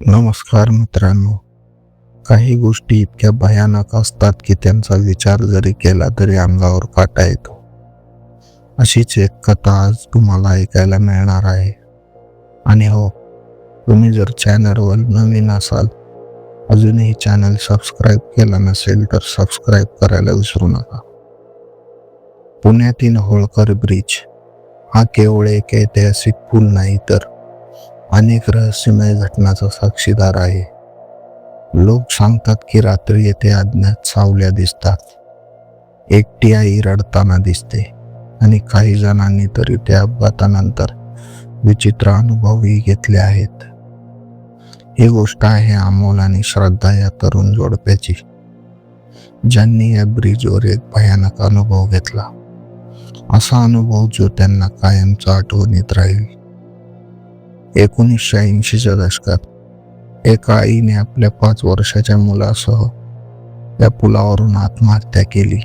नमस्कार मित्रांनो. काही गोष्टी इतक्या भयानक असतात की त्यांचा विचार जरी केला तरी अंगावर काटा येतो. अशीच एक कथा आज तुम्हाला ऐकायला मिळणार आहे. आणि हो तुम्ही जर चॅनलवर नवीन असाल अजूनही चॅनल सबस्क्राईब केला नसेल तर सबस्क्राईब करायला विसरू नका. पुण्यातील होळकर ब्रिज हा केवळ एक ऐतिहासिक पूल नाही तर अनेक रहस्यमय घटनाचा साक्षीदार आहे. लोक सांगतात की रात्री येथे अज्ञात सावल्या दिसतात. एकटी आई रडताना दिसते आणि काही जणांनी तरी त्या अपघातानंतर विचित्र अनुभवही घेतले आहेत. ही गोष्ट आहे अमोल आणि श्रद्धा या तरुण जोडप्याची ज्यांनी या ब्रिजवर एक भयानक अनुभव घेतला. असा अनुभव जो त्यांना कायमचा आठवणीत राहील. एकोणीसशे ऐंशीच्या दशकात एका आईने आपल्या पाच वर्षाच्या मुलासह या पुलावरून आत्महत्या केली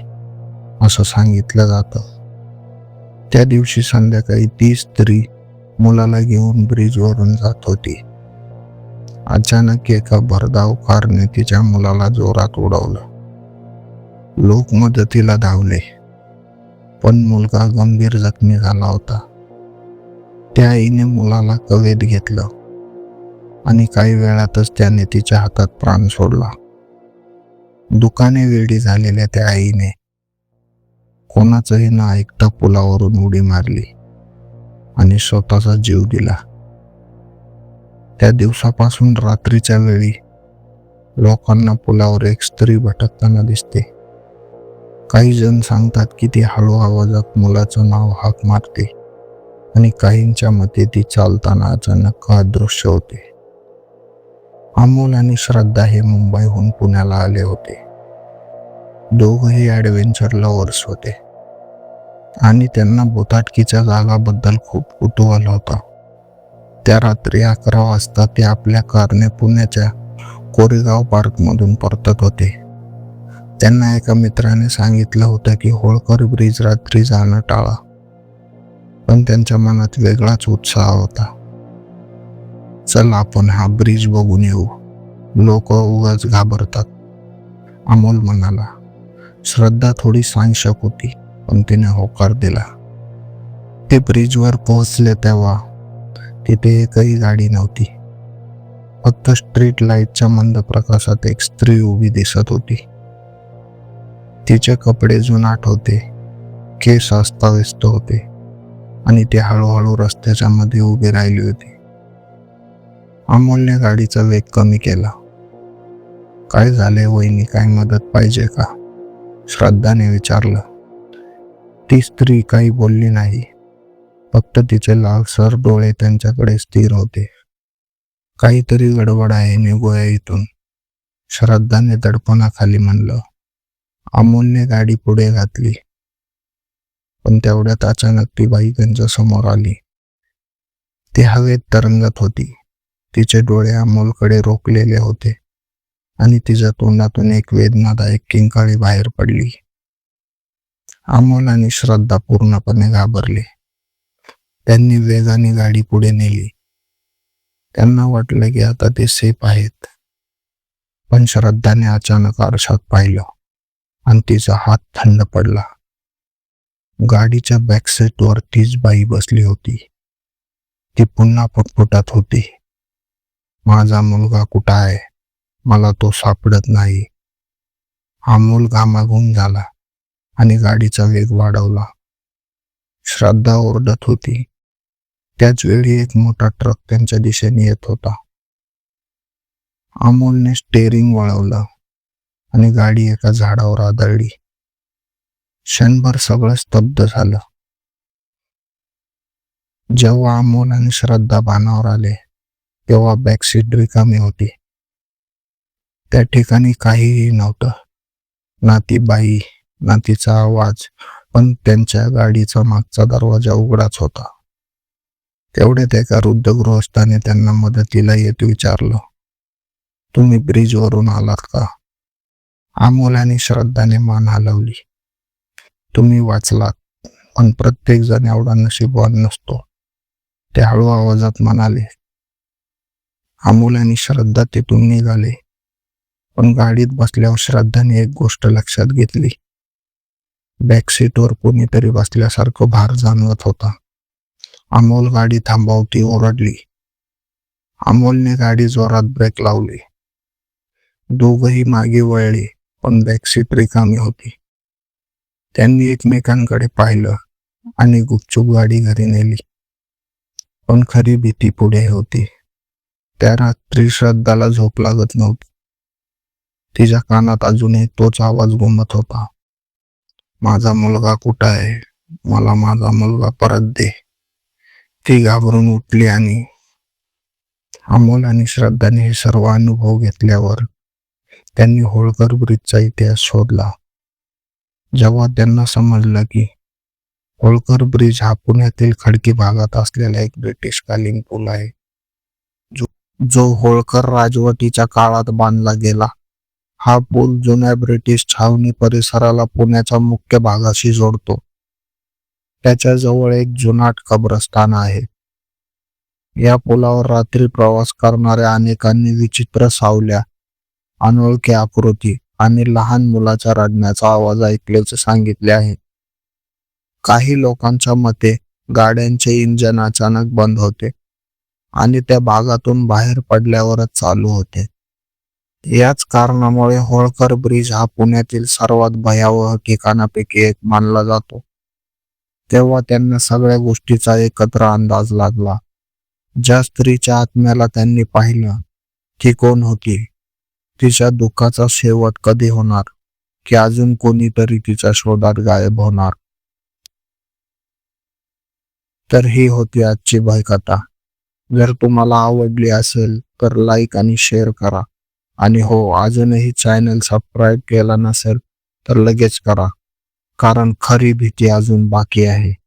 असं सांगितलं जातं. त्या दिवशी संध्याकाळी ती स्त्री मुलाला घेऊन ब्रिजवरून जात होती. अचानक एका भरधाव कारने तिच्या मुलाला जोरात उडवलं. लोक मदतीला धावले पण मुलगा गंभीर जखमी झाला होता. त्या आईने मुलाला कवेत घेतलं आणि काही वेळातच त्याने तिच्या हातात प्राण सोडला. दुकाने वेडी झालेल्या त्या आईने कोणाचंही न ऐकता पुलावरून उडी मारली आणि स्वतःचा जीव दिला. त्या दिवसापासून रात्रीच्या वेळी लोकांना पुलावर एक स्त्री भटकताना दिसते. काही जण सांगतात की ती हळू आवाजात मुलाचं नाव हाक मारते. आणि काहींच्या मते ती चालताना अचानक अदृश्य होते. अमोल आणि श्रद्धा हे मुंबईहून पुण्याला आले होते. दोघंही ॲडव्हेंचर लवर्स होते. आणि त्यांना बोताटकीच्या जागाबद्दल खूप कुतूहल होता. त्या रात्री अकरा वाजता ते आपल्या कारने पुण्याच्या कोरेगाव पार्कमधून परतत होते. त्यांना एका मित्राने सांगितलं होतं की होळकर ब्रिज रात्री जाणं टाळा. पण त्यांच्या मनात वेगळाच उत्साह होता. चल आपण हा ब्रिज बघून येऊ. लोक उगाच घाबरतात. अमोल म्हणाला श्रद्धा थोडी सांशक होती पण तिने होकार दिला. ते ब्रिजवर पोहोचले तेव्हा तिथे एकही गाडी नव्हती. फक्त स्ट्रीट लाईटच्या मंद प्रकाशात एक स्त्री उभी दिसत होती. तिचे कपडे जुनाट होते केस अस्ताव्यस्त होते. आणि ते हळूहळू रस्त्याच्या मध्ये उभी राहिली होती. अमोलने गाडीचा वेग कमी केला. काय झाले वहिनी काय मदत पाहिजे का? श्रद्धाने विचारलं. ती स्त्री काही बोलली नाही. फक्त तिचे लालसर डोळे त्यांच्याकडे स्थिर होते. काहीतरी गडबड आहे निघूया इथून. श्रद्धाने दडपणाखाली म्हणलं. अमोलने गाडी पुढे घातली. पण तेवढ्यात अचानक ती बाई त्यांच्यासमोर आली. ती हवेत तरंगत होती. तिचे डोळे अमोलकडे रोखलेले होते आणि तिच्या तोंडातून एक वेदनादायक किंकाळी बाहेर पडली. अमोल आणि श्रद्धा पूर्णपणे घाबरले. त्यांनी वेगाने गाडी पुढे नेली. त्यांना वाटलं की आता ते सेफ आहेत. पण श्रद्धाने अचानक आरशात पाहिलं आणि तिचा हात थंड पडला. गाडीच्या बॅकसेटवर तीच बाई बसली होती. ती पुन्हा पटपुटात होती. माझा मुलगा कुठं आहे? मला तो सापडत नाही. हा मुलगा मागून झाला आणि गाडीचा वेग वाढवला. श्रद्धा ओरडत होती. त्याच वेळी एक मोठा ट्रक त्यांच्या दिशेने येत होता. अमोलने स्टेअरिंग वळवलं आणि गाडी एका झाडावर आदळली. क्षणभर सगळं स्तब्ध झालं. जेव्हा अमोल आणि श्रद्धा बाणावर आले तेव्हा बॅकसीट रिकामी होती. त्या ठिकाणी काहीही नव्हतं. ना ती बाई ना तिचा आवाज पण त्यांच्या गाडीचा मागचा दरवाजा उघडाच होता. तेवढ्यात एका वृद्ध गृहस्थाने त्यांना मदतीला येत विचारलं तुम्ही ब्रिजवरून आलात का? अमोल आणि श्रद्धाने मान हलवली. तुम्ही वाचलात पण प्रत्येक जण एवढा नशीबवान नसतो. ते हळू आवाजात म्हणाले अमोल आणि श्रद्धा तिथून निघाले. पण गाडीत बसल्यावर श्रद्धाने एक गोष्ट लक्षात घेतली. बॅकसीटवर कोणीतरी बसल्यासारखं भार जाणवत होता. अमोल गाडी थांबवती ओरडली. अमोलने गाडी जोरात ब्रेक लावली. दोघही मागे वळले पण बॅकसीट रिकामी होती. त्यांनी एकमेकांकडे पाहिलं आणि गुपचूप गाडी घरी नेली. पण खरी भीती पुढे होती. त्या रात्री श्रद्धाला झोप लागत नव्हती. तिच्या कानात अजूनही तोच आवाज घुमत होता. माझा मुलगा कुठं आहे? मला माझा मुलगा परत दे. ती घाबरून उठली आणि अमोल आणि श्रद्धाने हे सर्व अनुभव घेतल्यावर त्यांनी होळकर ब्रिजचा इतिहास शोधला. जेव्हा त्यांना समजलं की होळकर ब्रिज हा पुण्यातील खडकी भागात असलेला एक ब्रिटिशकालीन पूल आहे जो जो होळकर राजवटीच्या काळात बांधला गेला. हा पूल जुन्या ब्रिटिश छावणी परिसराला पुण्याच्या मुख्य भागाशी जोडतो. त्याच्याजवळ एक जुनाट कब्रस्थान आहे. या पुलावर रात्री प्रवास करणाऱ्या अनेकांनी विचित्र सावल्या अनोळखी आकृती आणि लहान मुलाच्या रडण्याचा आवाज ऐकल्याचे सांगितले आहे. काही लोकांच्या मते गाड्यांचे इंजन अचानक बंद होते आणि त्या भागातून बाहेर पडल्यावरच चालू होते. याच कारणामुळे होळकर ब्रिज हा पुण्यातील सर्वात भयावह ठिकाणापैकी एक मानला जातो. तेव्हा त्यांना सगळ्या गोष्टीचा एकत्र अंदाज लागला. ज्या स्त्रीच्या आत्म्याला त्यांनी पाहिलं ती कोण होती? तिच्या दुःखाचा शेवट कधी होणार? की अजून कोणीतरी तिच्या शोधात गायब होणार? तर ही होती आजची भयकथा. जर तुम्हाला आवडली असेल तर लाईक आणि शेअर करा. आणि हो अजूनही चॅनल सबस्क्राईब केला नसेल तर लगेच करा. कारण खरी भीती अजून बाकी आहे.